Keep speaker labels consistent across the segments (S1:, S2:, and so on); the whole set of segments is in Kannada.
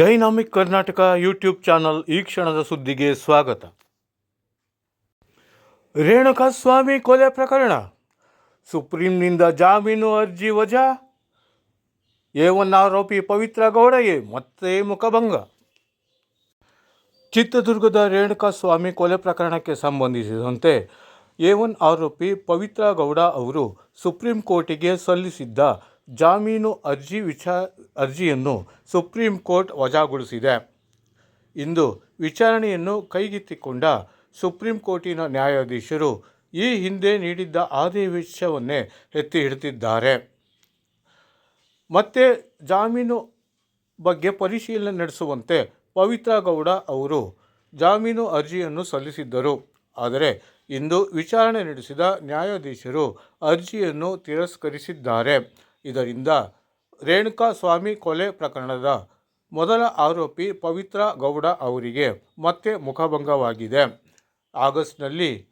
S1: ಡೈನಾಮಿಕ್ ಕರ್ನಾಟಕ ಯೂಟ್ಯೂಬ್ ಚಾನಲ್ ಈ ಕ್ಷಣದ ಸುದ್ದಿಗೆ ಸ್ವಾಗತ. ರೇಣುಕಾಸ್ವಾಮಿ ಕೊಲೆ ಪ್ರಕರಣ. ಸುಪ್ರೀಂನಿಂದ ಜಾಮೀನು ಅರ್ಜಿ ವಜಾ. ಏವನ್ ಆರೋಪಿ ಪವಿತ್ರ ಗೌಡಗೆ ಮತ್ತೆ ಮುಖಭಂಗ. ಚಿತ್ರದುರ್ಗದ ರೇಣುಕಾಸ್ವಾಮಿ ಕೊಲೆ ಪ್ರಕರಣಕ್ಕೆ ಸಂಬಂಧಿಸಿದಂತೆ ಏವನ್ ಆರೋಪಿ ಪವಿತ್ರ ಗೌಡ ಅವರು ಸುಪ್ರೀಂ ಕೋರ್ಟಿಗೆ ಸಲ್ಲಿಸಿದ್ದ ಜಾಮೀನು ಅರ್ಜಿ ವಿಚಾ ಅರ್ಜಿಯನ್ನು ಸುಪ್ರೀಂ ಕೋರ್ಟ್ ವಜಾಗೊಳಿಸಿದೆ. ಇಂದು ವಿಚಾರಣೆಯನ್ನು ಕೈಗೆತ್ತಿಕೊಂಡ ಸುಪ್ರೀಂ ಕೋರ್ಟಿನ ನ್ಯಾಯಾಧೀಶರು ಈ ಹಿಂದೆ ನೀಡಿದ್ದ ಆದೇಶವನ್ನೇ ಎತ್ತಿ ಹಿಡಿದಿದ್ದಾರೆ. ಮತ್ತೆ ಜಾಮೀನು ಬಗ್ಗೆ ಪರಿಶೀಲನೆ ನಡೆಸುವಂತೆ ಪವಿತ್ರಾ ಗೌಡ ಅವರು ಜಾಮೀನು ಅರ್ಜಿಯನ್ನು ಸಲ್ಲಿಸಿದ್ದರು. ಆದರೆ ಇಂದು ವಿಚಾರಣೆ ನಡೆಸಿದ ನ್ಯಾಯಾಧೀಶರು ಅರ್ಜಿಯನ್ನು ತಿರಸ್ಕರಿಸಿದ್ದಾರೆ. ಇದರಿಂದ ರೇಣುಕಾ ಸ್ವಾಮಿ ಕೊಲೆ ಪ್ರಕರಣದ ಮೊದಲ ಆರೋಪಿ ಪವಿತ್ರ ಗೌಡ ಅವರಿಗೆ ಮತ್ತೆ ಮುಖಭಂಗವಾಗಿದೆ. ಆಗಸ್ಟ್ನಲ್ಲಿ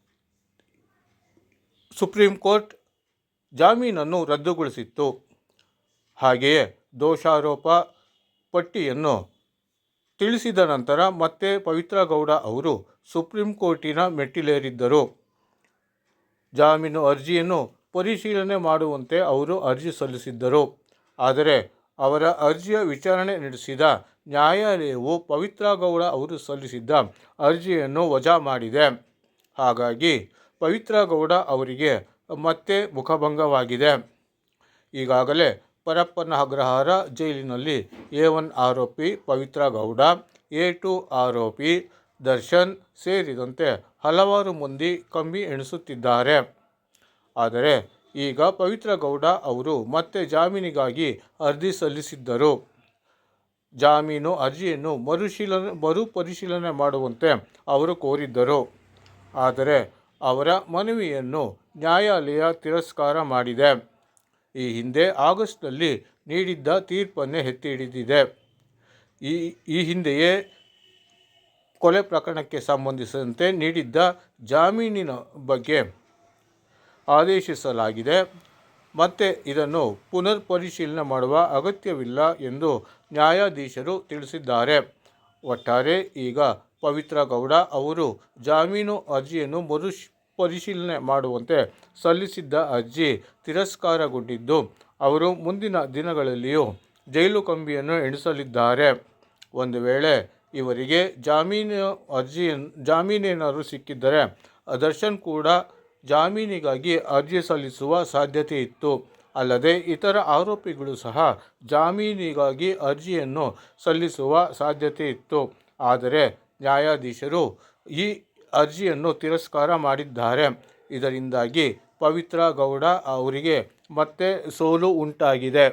S1: ಸುಪ್ರೀಂ ಕೋರ್ಟ್ ಜಾಮೀನನ್ನು ರದ್ದುಗೊಳಿಸಿತ್ತು. ಹಾಗೆಯೇ ದೋಷಾರೋಪ ಪಟ್ಟಿಯನ್ನು ತಿಳಿಸಿದ ನಂತರ ಮತ್ತೆ ಪವಿತ್ರ ಗೌಡ ಅವರು ಸುಪ್ರೀಂ ಕೋರ್ಟಿನ ಮೆಟ್ಟಿಲೇರಿದ್ದರು. ಜಾಮೀನು ಅರ್ಜಿಯನ್ನು ಪರಿಶೀಲನೆ ಮಾಡುವಂತೆ ಅವರು ಅರ್ಜಿ ಸಲ್ಲಿಸಿದ್ದರು. ಆದರೆ ಅವರ ಅರ್ಜಿಯ ವಿಚಾರಣೆ ನಡೆಸಿದ ನ್ಯಾಯಾಲಯವು ಪವಿತ್ರ ಗೌಡ ಅವರು ಸಲ್ಲಿಸಿದ್ದ ಅರ್ಜಿಯನ್ನು ವಜಾ ಮಾಡಿದೆ. ಹಾಗಾಗಿ ಪವಿತ್ರ ಗೌಡ ಅವರಿಗೆ ಮತ್ತೆ ಮುಖಭಂಗವಾಗಿದೆ. ಈಗಾಗಲೇ ಪರಪ್ಪನ ಅಗ್ರಹಾರ ಜೈಲಿನಲ್ಲಿ ಎ ಒನ್ ಆರೋಪಿ, ಪವಿತ್ರ ಗೌಡ, ಎ ಟು ಆರೋಪಿ, ದರ್ಶನ್ ಸೇರಿದಂತೆ ಹಲವಾರು ಮಂದಿ ಕಂಬಿ ಎಣಿಸುತ್ತಿದ್ದಾರೆ. ಆದರೆ ಈಗ ಪವಿತ್ರ ಗೌಡ ಅವರು ಮತ್ತೆ ಜಾಮೀನಿಗಾಗಿ ಅರ್ಜಿ ಸಲ್ಲಿಸಿದ್ದರು. ಜಾಮೀನು ಅರ್ಜಿಯನ್ನು ಮರುಶೀಲನೆ, ಮರುಪರಿಶೀಲನೆ ಮಾಡುವಂತೆ ಅವರು ಕೋರಿದ್ದರು. ಆದರೆ ಅವರ ಮನವಿಯನ್ನು ನ್ಯಾಯಾಲಯ ತಿರಸ್ಕಾರ ಮಾಡಿದೆ. ಈ ಹಿಂದೆ ಆಗಸ್ಟ್ನಲ್ಲಿ ನೀಡಿದ್ದ ತೀರ್ಪನ್ನೇ ಎತ್ತಿ ಹಿಡಿದಿದೆ ಈ ಈ ಹಿಂದೆಯೇ ಕೊಲೆ ಪ್ರಕರಣಕ್ಕೆ ಸಂಬಂಧಿಸಿದಂತೆ ನೀಡಿದ್ದ ಜಾಮೀನಿನ ಬಗ್ಗೆ ಆದೇಶಿಸಲಾಗಿದೆ. ಮತ್ತೆ ಇದನ್ನು ಪುನರ್ ಪರಿಶೀಲನೆ ಮಾಡುವ ಅಗತ್ಯವಿಲ್ಲ ಎಂದು ನ್ಯಾಯಾಧೀಶರು ತಿಳಿಸಿದ್ದಾರೆ. ಒಟ್ಟಾರೆ ಈಗ ಪವಿತ್ರ ಗೌಡ ಅವರು ಜಾಮೀನು ಅರ್ಜಿಯನ್ನು ಮರು ಪರಿಶೀಲನೆ ಮಾಡುವಂತೆ ಸಲ್ಲಿಸಿದ್ದ ಅರ್ಜಿ ತಿರಸ್ಕಾರಗೊಂಡಿದ್ದು, ಅವರು ಮುಂದಿನ ದಿನಗಳಲ್ಲಿಯೂ ಜೈಲು ಕಂಬಿಯನ್ನು ಎಣಿಸಲಿದ್ದಾರೆ. ಒಂದು ವೇಳೆ ಇವರಿಗೆ ಜಾಮೀನು ಅರ್ಜಿಯನ್ನು ಜಾಮೀನೇನಾದರೂ ಸಿಕ್ಕಿದ್ದರೆ ದರ್ಶನ್ ಕೂಡ ಜಾಮೀನಿಗಾಗಿ ಅರ್ಜಿ ಸಲ್ಲಿಸುವ ಸಾಧ್ಯತೆ ಇತ್ತು. ಅಲ್ಲದೆ ಇತರ ಆರೋಪಿಗಳು ಸಹ ಜಾಮೀನಿಗಾಗಿ ಅರ್ಜಿಯನ್ನು ಸಲ್ಲಿಸುವ ಸಾಧ್ಯತೆ ಇತ್ತು. ಆದರೆ ನ್ಯಾಯಾಧೀಶರು ಈ ಅರ್ಜಿಯನ್ನು ತಿರಸ್ಕಾರ ಮಾಡಿದ್ದಾರೆ. ಇದರಿಂದಾಗಿ ಪವಿತ್ರ ಗೌಡ ಅವರಿಗೆ ಮತ್ತೆ ಸೋಲು ಉಂಟಾಗಿದೆ.